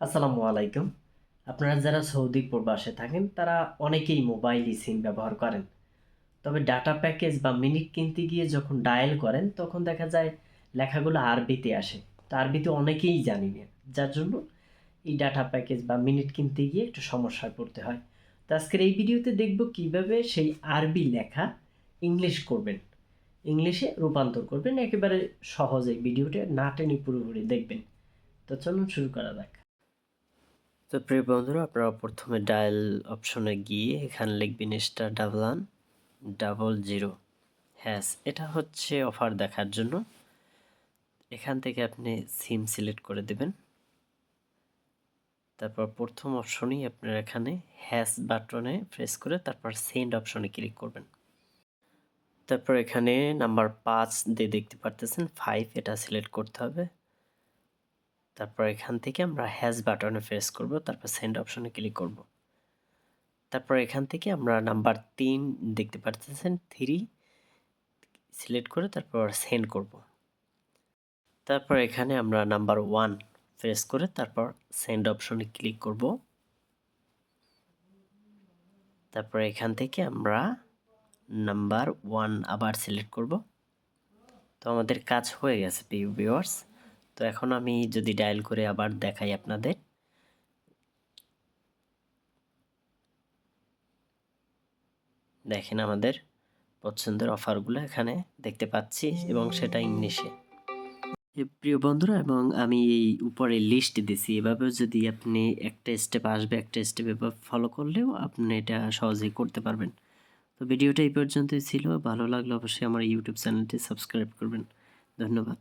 আসসালামু আলাইকুম। আপনারা যারা সৌদি প্রবাসে থাকেন, তারা অনেকেই মোবাইল সিম ব্যবহার করেন। তবে ডাটা প্যাকেজ বা মিনিট কিনতে গিয়ে যখন ডায়াল করেন, তখন দেখা যায় লেখাগুলো আরবিতে আসে। তো আরবিতে অনেকেই জানি না, যার জন্য এই ডাটা প্যাকেজ বা মিনিট কিনতে গিয়ে একটু সমস্যায় পড়তে হয়। তো আজকের এই ভিডিওতে দেখব কীভাবে সেই আরবি লেখা ইংলিশ করবেন। ইংলিশে রূপান্তর করবেন, একেবারে সহজে ভিডিওটা না টেনে পুরোপুরি দেখবেন। তো চলুন শুরু করা যাক। তো প্রিয় বন্ধুরা, আপনারা প্রথমে ডায়াল অপশনে গিয়ে এখানে লিখবেন star double one double zero hash এটা হচ্ছে অফার দেখার জন্য। এখান থেকে আপনি সিম সিলেক্ট করে দেবেন। তারপর প্রথম অপশনেই আপনার এখানে হ্যাস বাটনে প্রেস করে তারপর সেন্ড অপশনে ক্লিক করবেন। তারপর এখানে নাম্বার পাঁচ দিয়ে দেখতে পারতেছেন ফাইভ এটা সিলেক্ট করতে হবে। তারপর এখান থেকে আমরা হ্যাজ বাটনে প্রেস করব, তারপর সেন্ড অপশনে ক্লিক করব। তারপর এখান থেকে আমরা নাম্বার তিন দেখতে পাচ্ছেন থ্রি সিলেক্ট করে তারপর সেন্ড করব। তারপর এখানে আমরা নাম্বার ওয়ান প্রেস করে তারপর সেন্ড অপশনে ক্লিক করব। তারপর এখান থেকে আমরা নাম্বার ওয়ান আবার সিলেক্ট করব। তো আমাদের কাজ হয়ে গেছে ভিউয়ার্স তো এখন আমি যদি ডায়াল করে আবার দেখাই আপনাদের। দেখেন আমাদের পছন্দের অফারগুলো এখানে দেখতে পাচ্ছি এবং সেটা ইংলিশে প্রিয় বন্ধুরা, এবং আমি এই উপরে লিস্ট দিছি। এভাবেও যদি আপনি একটা স্টেপ আসবে, একটা স্টেপ এভাবে ফলো করলেও আপনি এটা সহজেই করতে পারবেন। তো ভিডিওটা এই পর্যন্তই ছিল। ভালো লাগলে অবশ্যই আমার ইউটিউব চ্যানেলটি সাবস্ক্রাইব করবেন। ধন্যবাদ।